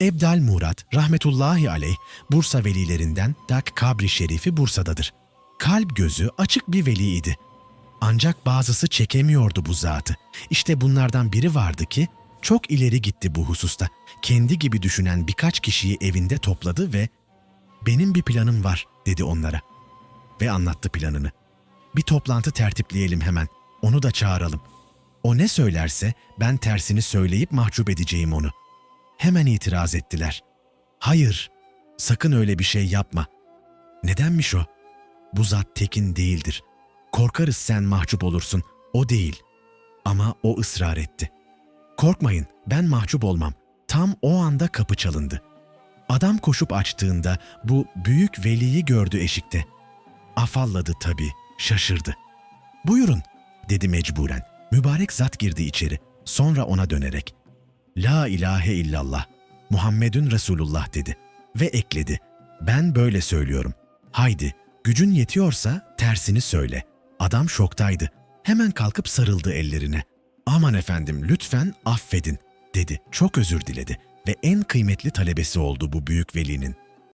Ebdal Murat rahmetullahi aleyh Bursa velilerinden Dak Kabri Şerifi Bursa'dadır. Kalp gözü açık bir veliydi. Ancak bazısı çekemiyordu bu zatı. İşte bunlardan biri vardı ki çok ileri gitti bu hususta. Kendi gibi düşünen birkaç kişiyi evinde topladı ve "Benim bir planım var." dedi onlara. Ve anlattı planını. Bir toplantı tertipleyelim hemen. Onu da çağıralım. O ne söylerse ben tersini söyleyip mahcup edeceğim onu. Hemen itiraz ettiler. Hayır, sakın öyle bir şey yapma. Nedenmiş o? Bu zat tekin değildir. Korkarız sen mahcup olursun, o değil. Ama o ısrar etti. Korkmayın, ben mahcup olmam. Tam o anda kapı çalındı. Adam koşup açtığında bu büyük veliyi gördü eşikte. Afalladı tabii, şaşırdı. Buyurun, dedi mecburen. Mübarek zat girdi içeri. Sonra ona dönerek. La ilahe illallah, Muhammedun Resulullah dedi. Ve ekledi. Ben böyle söylüyorum. Haydi, gücün yetiyorsa tersini söyle. Adam şoktaydı. Hemen kalkıp sarıldı ellerine. Aman efendim lütfen affedin, dedi. Çok özür diledi ve en kıymetli talebesi oldu bu büyük velinin.